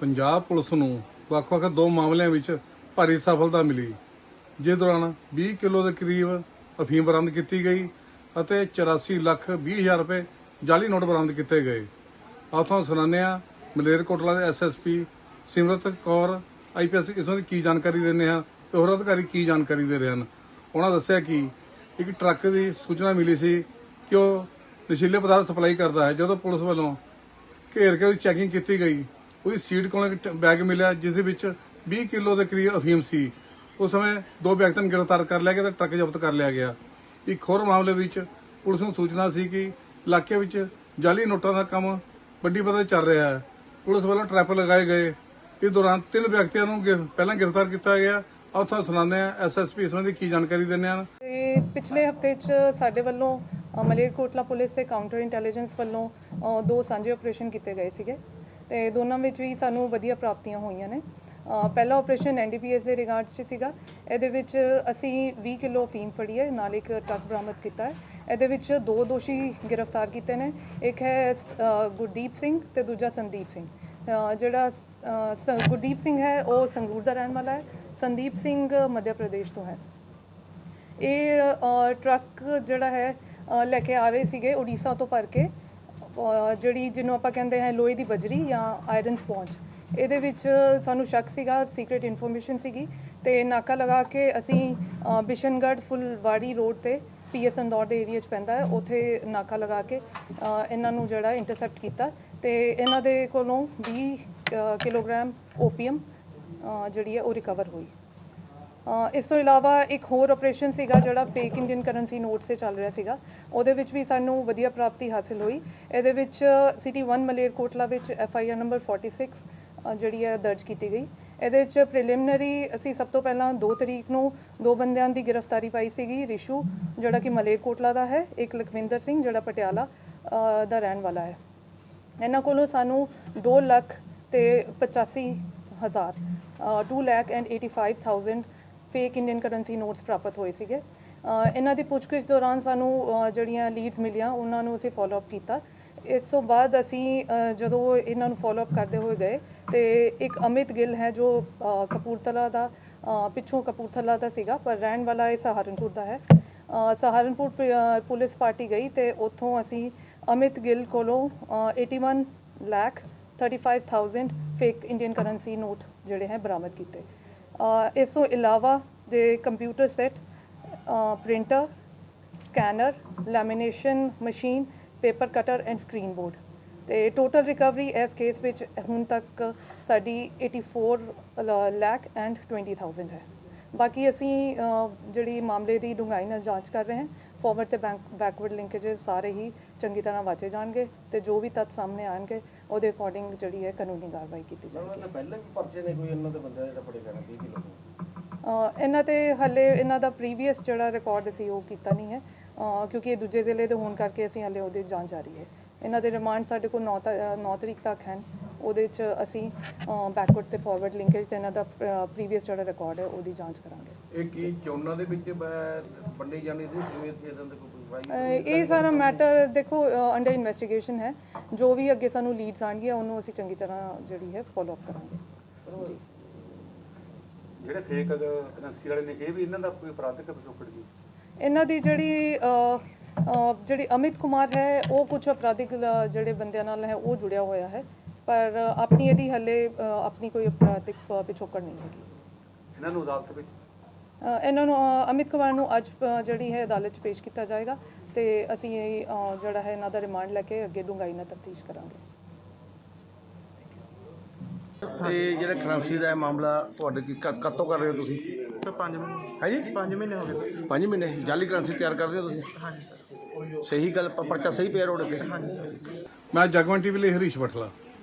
Punjab police ਨੂੰ ਵੱਖ-ਵੱਖ ਦੋ ਮਾਮਲਿਆਂ ਵਿੱਚ ਭਾਰੀ ਸਫਲਤਾ ਮਿਲੀ। ਜਿਸ ਦੌਰਾਨ 20 ਕਿਲੋ ਦੇ ਕਰੀਬ ਅਫੀਮ ਬਰਾਮਦ ਕੀਤੀ ਗਈ ਅਤੇ 84 ਲੱਖ 20 ਹਜ਼ਾਰ ਰੁਪਏ ਜਾਲੀ ਨੋਟ ਬਰਾਮਦ ਕੀਤੇ ਗਏ। ਆਥੋਂ ਸੁਣਾਉਂਦੇ ਮਲੇਰਕੋਟਲਾ ਦੇ ਐਸਐਸਪੀ ਸਿਮਰਤ ਕੌਰ ਆਈਪੀਐਸ ਇਸ ਸੰਬੰਧੀ ਕੀ ਜਾਣਕਾਰੀ ਦਿੰਦੇ ਹਨ ਤੇ ਹੋਰ ਅਧਿਕਾਰੀ ਕੀ ਜਾਣਕਾਰੀ ਦੇ ਰਹੇ ਹਨ? ਉਹਨਾਂ ਦੱਸਿਆ ਕਿ ਇੱਕ ਟਰੱਕ ਦੀ ਸੂਚਨਾ ਮਿਲੀ ਸੀ ਕਿ ਉਹ ਨਸ਼ੀਲੇ ਪਦਾਰਥ ਸਪਲਾਈ ਕਰਦਾ ਹੈ, ਜਦੋਂ ਪੁਲਿਸ ਵੱਲੋਂ ਘੇਰ ਕੇ ਉਹਦੀ ਚੈਕਿੰਗ ਕੀਤੀ ਗਈ। ਉਹਦੀ ਸੀਟ ਕੋਲੋਂ ਇੱਕ ਬੈਗ ਮਿਲਿਆ ਜਿਸ ਦੇ ਵਿੱਚ 20 ਕਿਲੋ ਦੇ ਕਰੀਬ ਅਫੀਮ ਸੀ। ਉਸ ਸਮੇਂ ਦੋ ਵਿਅਕਤੀਆਂ ਨੂੰ ਗ੍ਰਿਫਤਾਰ ਕਰ ਲਿਆ ਗਿਆ ਤੇ ਟਰੱਕ ਜ਼ਬਤ ਕਰ ਲਿਆ ਗਿਆ। ਇੱਕ ਹੋਰ ਮਾਮਲੇ ਵਿੱਚ ਪੁਲਿਸ ਨੂੰ ਸੂਚਨਾ ਸੀ ਕਿ ਇਲਾਕੇ ਵਿੱਚ ਜਾਲੀ ਨੋਟਾਂ ਦਾ ਕੰਮ ਵੱਡੀ ਪੱਧਰ ਚੱਲ ਰਿਹਾ ਹੈ। ਪੁਲਿਸ ਵੱਲੋਂ ਟਰੈਪ ਲਗਾਏ ਗਏ। ਇਸ ਦੌਰਾਨ ਤਿੰਨ ਵਿਅਕਤੀਆਂ ਨੂੰ ਪਹਿਲਾਂ ਗ੍ਰਿਫਤਾਰ ਕੀਤਾ ਗਿਆ। ਆਓ ਤੁਹਾਨੂੰ ਸੁਣਾਉਂਦੇ ਆ ਐਸਐਸਪੀ ਇਸ ਸੰਬੰਧੀ ਕੀ ਜਾਣਕਾਰੀ ਦਿੰਦੇ ਹਨ। ਤੇ ਪਿਛਲੇ ਹਫ਼ਤੇ 'ਚ ਸਾਡੇ ਵੱਲੋਂ ਮਲੇਰਕੋਟਲਾ ਪੁਲਿਸ ਤੇ ਕਾਊਂਟਰ ਇੰਟੈਲੀਜੈਂਸ ਵੱਲੋਂ ਦੋ ਸਾਂਝੇ ਆਪਰੇਸ਼ਨ ਕੀਤੇ ਗਏ ਸੀਗੇ। ਤੇ ਦੋਨਾਂ ਵਿੱਚ ਵੀ ਸਾਨੂੰ ਵਧੀਆ ਪ੍ਰਾਪਤੀਆਂ ਹੋਈਆਂ ਨੇ। ਅ, ਪਹਿਲਾ ਆਪਰੇਸ਼ਨ ਐਨਡੀਪੀਐਸ ਦੇ ਰਿਗਾਰਡਸ 'ਚ ਸੀਗਾ। ਇਹਦੇ ਵਿੱਚ ਅਸੀਂ 20 ਕਿਲੋ ਫੀਮ ਫੜੀ ਹੈ ਨਾਲ ਇੱਕ ਟਰੱਕ ਬਰਾਮਦ ਕੀਤਾ ਹੈ। ਇਹਦੇ ਵਿੱਚ ਦੋ ਦੋਸ਼ੀ ਗ੍ਰਿਫਤਾਰ ਕੀਤੇ ਨੇ। ਇੱਕ ਹੈ ਗੁਰਦੀਪ ਸਿੰਘ ਤੇ ਦੂਜਾ ਸੰਦੀਪ ਸਿੰਘ। ਜਿਹੜਾ ਗੁਰਦੀਪ ਸਿੰਘ ਹੈ ਉਹ ਸੰਗਰੂਰ ਦਾ ਰਹਿਣ ਵਾਲਾ ਹੈ। ਸੰਦੀਪ ਸਿੰਘ ਮੱਧ ਪ੍ਰਦੇਸ਼ ਤੋਂ ਹੈ। ਇਹ ਟਰੱਕ ਜਿਹੜਾ ਹੈ ਲੈ ਕੇ ਆ ਰਹੇ ਸੀਗੇ ਉੜੀਸਾ ਤੋਂ ਭਰ ਕੇ। ਜਿਹੜੀ ਜਿਹਨੂੰ ਆਪਾਂ ਕਹਿੰਦੇ ਹਾਂ ਲੋਹੇ ਦੀ ਬਜਰੀ ਜਾਂ ਆਇਰਨ ਸਪੌਂਜ ਇਹਦੇ ਵਿੱਚ ਸਾਨੂੰ ਸ਼ੱਕ ਸੀਗਾ ਸੀਕ੍ਰੀਟ ਇਨਫੋਰਮੇਸ਼ਨ ਸੀਗੀ ਤੇ ਨਾਕਾ ਲਗਾ ਕੇ ਅਸੀਂ ਅ, ਬਿਸ਼ਨਗੜ੍ਹ ਫੁਲਵਾੜੀ ਰੋਡ ਤੇ ਪੀਐਸ ਅੰਦੌਰ ਦੇ ਏਰੀਆ 'ਚ ਪੈਂਦਾ ਹੈ ਉੱਥੇ ਨਾਕਾ ਲਗਾ ਕੇ ਇਹਨਾਂ ਨੂੰ ਜਿਹੜਾ ਇੰਟਰਸੈਪਟ ਕੀਤਾ ਤੇ ਇਹਨਾਂ ਦੇ ਕੋਲੋਂ 20 ਅ, ਕਿਲੋਗ੍ਰਾਮ ਓਪੀਅਮ ਅ, ਜਿਹੜੀ ਹੈ ਉਹ ਰਿਕਵਰ ਹੋਈ। ਇਸ ਤੋਂ ਇਲਾਵਾ ਇੱਕ ਹੋਰ ਆਪਰੇਸ਼ਨ ਸੀਗਾ ਜਿਹੜਾ ਫੇਕ ਇੰਡੀਅਨ ਕਰੰਸੀ ਨੋਟ ਤੇ ਚੱਲ ਰਿਹਾ ਸੀਗਾ। ਉਹਦੇ ਵਿੱਚ ਵੀ ਸਾਨੂੰ ਵਧੀਆ ਪ੍ਰਾਪਤੀ ਹਾਸਿਲ ਹੋਈ। ਇਹਦੇ ਵਿੱਚ ਸਿਟੀ 1 ਮਲੇਰਕੋਟਲਾ ਵਿੱਚ ਐਫ ਆਈ ਆਰ ਨੰਬਰ 46 ਅ, ਜਿਹੜੀ ਹੈ ਦਰਜ ਕੀਤੀ ਗਈ। ਇਹਦੇ ਵਿੱਚ ਪ੍ਰੀਲਿਮਿਨਰੀ ਅਸੀਂ ਸਭ ਤੋਂ ਪਹਿਲਾਂ 2 ਤਰੀਕ ਨੂੰ ਦੋ ਬੰਦਿਆਂ ਦੀ ਗ੍ਰਿਫਤਾਰੀ ਪਾਈ ਸੀਗੀ ਰਿਸ਼ੂ ਜਿਹੜਾ ਕਿ ਮਲੇਰਕੋਟਲਾ ਦਾ ਹੈ ਇੱਕ ਲਖਵਿੰਦਰ ਸਿੰਘ ਜਿਹੜਾ ਪਟਿਆਲਾ ਦਾ ਰਹਿਣ ਵਾਲਾ ਹੈ। ਇਹਨਾਂ ਕੋਲੋਂ ਸਾਨੂੰ 2 ਲੱਖ ਤੇ 85 ਹਜ਼ਾਰ 2 lakh and 85000 fake Indian currency notes ਪ੍ਰਾਪਤ ਹੋਏ ਸੀਗੇ। ਇਹਨਾਂ ਦੀ ਪੁੱਛਗਿੱਛ ਦੌਰਾਨ ਸਾਨੂੰ ਜਿਹੜੀਆਂ ਲੀਡਸ ਮਿਲੀਆਂ ਉਹਨਾਂ ਨੂੰ ਅਸੀਂ ਫਾਲੋ ਅਪ ਕੀਤਾ। ਇਸ ਤੋਂ ਬਾਅਦ ਅਸੀਂ ਜਦੋਂ ਇਹਨਾਂ ਨੂੰ ਫਾਲੋ ਅਪ ਕਰਦੇ ਹੋਏ ਗਏ ਤੇ ਇੱਕ ਅਮਿਤ ਗਿੱਲ ਹੈ ਜੋ ਕਪੂਰਥਲਾ ਦਾ ਪਿੱਛੋਂ ਕਪੂਰਥਲਾ ਦਾ ਸੀਗਾ ਪਰ ਰਹਿਣ ਵਾਲਾ ਇਹ ਸਹਾਰਨਪੁਰ ਦਾ ਹੈ। ਸਹਾਰਨਪੁਰ ਪ- ਪੁਲਿਸ ਪਾਰਟੀ ਗਈ ਤੇ ਉੱਥੋਂ ਅਸੀਂ ਅਮਿਤ ਗਿੱਲ ਕੋਲੋਂ ਅ, 81 lakh 35000 fake Indian currency note ਜਿਹੜੇ ਹੈ ਬਰਾਮਦ ਕੀਤੇ। ਇਸ ਤੋਂ ਇਲਾਵਾ ਦੇ computer set printer, scanner, lamination machine, paper cutter and screen board. ਤੇ ਟੋਟਲ ਰਿਕਵਰੀ ਇਸ ਕੇਸ ਵਿੱਚ ਹੁਣ ਤੱਕ ਸਾਡੀ 84 ਲੱਖ ਐਂਡ 20000 ਹੈ। ਬਾਕੀ ਅਸੀਂ ਜਿਹੜੀ ਮਾਮਲੇ ਦੀ ਡੂੰਘਾਈ ਨਾਲ ਜਾਂਚ ਕਰ ਰਹੇ ਹਾਂ ਫਾਰਵਰਡ ਤੇ ਬੈਕਵਰਡ ਲਿੰਕੇजेस ਸਾਰੇ ਹੀ ਚੰਗੀ ਤਰ੍ਹਾਂ ਵਾਚੇ ਜਾਣਗੇ ਤੇ ਜੋ ਵੀ ਤੱਥ ਸਾਹਮਣੇ ਆਣਗੇ ਉਹਦੇ ਅਕੋਰਡਿੰਗ ਜਿਹੜੀ ਹੈ ਕਾਨੂੰਨੀ ਕਾਰਵਾਈ ਕੀਤੀ ਜਾਏਗੀ ਉਹਨਾਂ ਦੇ ਪਹਿਲਾਂ ਵੀ ਪਰਚੇ ਨੇ ਕੋਈ ਇਹਨਾਂ ਦੇ ਬੰਦੇ ਜਿਹੜਾ ਫੜੇ ਗਏ ਨੇ 20 ਕਿਲੋ ਇਹਨਾਂ ਤੇ ਹੱਲੇ ਇਹਨਾਂ ਦਾ ਪ੍ਰੀਵੀਅਸ ਜਿਹੜਾ ਰਿਕਾਰਡ ਸੀ ਉਹ ਕੀਤਾ ਨਹੀਂ ਹੈ। ਕਿਉਂਕਿ ਇਹ ਦੂਜੇ ਜ਼ਿਲ੍ਹੇ ਦੇ ਹੋਣ ਕਰਕੇ ਅਸੀਂ ਹੱਲੇ ਉਹਦੀ ਜਾਂਚ ਜਾਰੀ ਹੈ। ਇਹਨਾਂ ਦੇ ਰਿਮਾਂਡ ਸਾਡੇ ਕੋਲ 9 9 ਤਰੀਕ ਤੱਕ ਹਨ। ਉਹਦੇ ਚ ਅਸੀਂ ਬੈਕਵਰਡ ਤੇ ਫਾਰਵਰਡ ਲਿੰਕੇਜ ਤੇ ਇਹਨਾਂ ਦਾ ਪ੍ਰੀਵੀਅਸ ਜਿਹੜਾ ਰਿਕਾਰਡ ਹੈ ਉਹਦੀ ਜਾਂਚ ਕਰਾਂਗੇ। ਇਹ ਕੀ ਚੋਣਾਂ ਦੇ ਵਿੱਚ ਵੰਡੀ ਜਾਣੀ ਸੀ? ਜਿਵੇਂ ਇਹਨਾਂ ਦੇ ਕੋਈ ਇਹ ਸਾਰਾ ਮੈਟਰ ਦੇਖੋ ਅੰਡਰ ਇਨਵੈਸਟੀਗੇਸ਼ਨ ਹੈ। ਜੋ ਵੀ ਅੱਗੇ ਸਾਨੂੰ ਲੀਡਸ ਆਣਗੀਆਂ ਉਹਨੂੰ ਅਸੀਂ ਚੰਗੀ ਤਰ੍ਹਾਂ ਜਿਹੜੀ ਹੈ ਫਾਲੋ ਅਪ ਕਰਾਂਗੇ। ਜੀ। ਜਿਹੜੇ ਫੇਕ ਕਰੰਸੀ ਵਾਲੇ ਨੇ ਇਹ ਵੀ ਇਹਨਾਂ ਦਾ ਕੋਈ ਅਪਰਾਧਿਕ ਪਿਛੋਕੜ ਜੀ ਇਹਨਾਂ ਦੀ ਜਿਹੜੀ ਜਿਹੜੀ ਅਮਿਤ ਕੁਮਾਰ ਹੈ ਉਹ ਕੁਝ ਅਪਰਾਧਿਕ ਜਿਹੜੇ ਬੰਦਿਆਂ ਨਾਲ ਹੈ ਉਹ ਜੁੜਿਆ ਹੋਇਆ ਹੈ। ਪਰ ਆਪਣੀ ਇਹਦੀ ਹੱਲੇ ਆਪਣੀ ਕੋਈ ਅਪਰਾਧਿਕ ਪਿਛੋਕੜ ਨਹੀਂ ਹੈਗੀ। ਇਹਨਾਂ ਨੂੰ ਅਦਾਲਤ ਵਿੱਚ? ਇਹਨਾਂ ਨੂੰ ਅਮਿਤ ਕੁਮਾਰ ਨੂੰ ਅੱਜ ਜਿਹੜੀ ਹੈ ਅਦਾਲਤ 'ਚ ਪੇਸ਼ ਕੀਤਾ ਜਾਏਗਾ। ਤੇ ਅਸੀਂ ਇਹ, ਅ, ਜਿਹੜਾ ਹੈ ਇਹਨਾਂ ਦਾ ਰਿਮਾਂਡ ਲੈ ਕੇ ਅੱਗੇ ਡੂੰਘਾਈ ਨਾਲ ਤਫਤੀਸ਼ ਕਰਾਂਗੇ। ਤੇ ਜਿਹੜਾ ਕਰੰਸੀ ਦਾ ਇਹ ਮਾਮਲਾ ਤੁਹਾਡੇ ਕੀ ਕ- ਕਦ ਤੋਂ ਕਰ ਰਹੇ ਹੋ ਤੁਸੀਂ? ਸਰ 5 ਮਹੀਨੇ ਹੈ ਜੀ? 5 ਮਹੀਨੇ ਹੋ ਗਏ। 5 ਮਹੀਨੇ? ਜਾਲੀ ਕਰੰਸੀ ਤਿਆਰ ਕਰਦੇ ਹੋ ਤੁਸੀਂ? ਹਾਂਜੀ ਸਰ। ਸਹੀ ਗੱਲ ਪ- ਪਰਚਾ ਸਹੀ ਪਿਆ ਰੋਡ ਤੇ? ਮੈਂ ਜਗਵੰਤ ਟੀਵੀ ਲਈ ਹਰੀਸ਼ ਬਠਲਾ।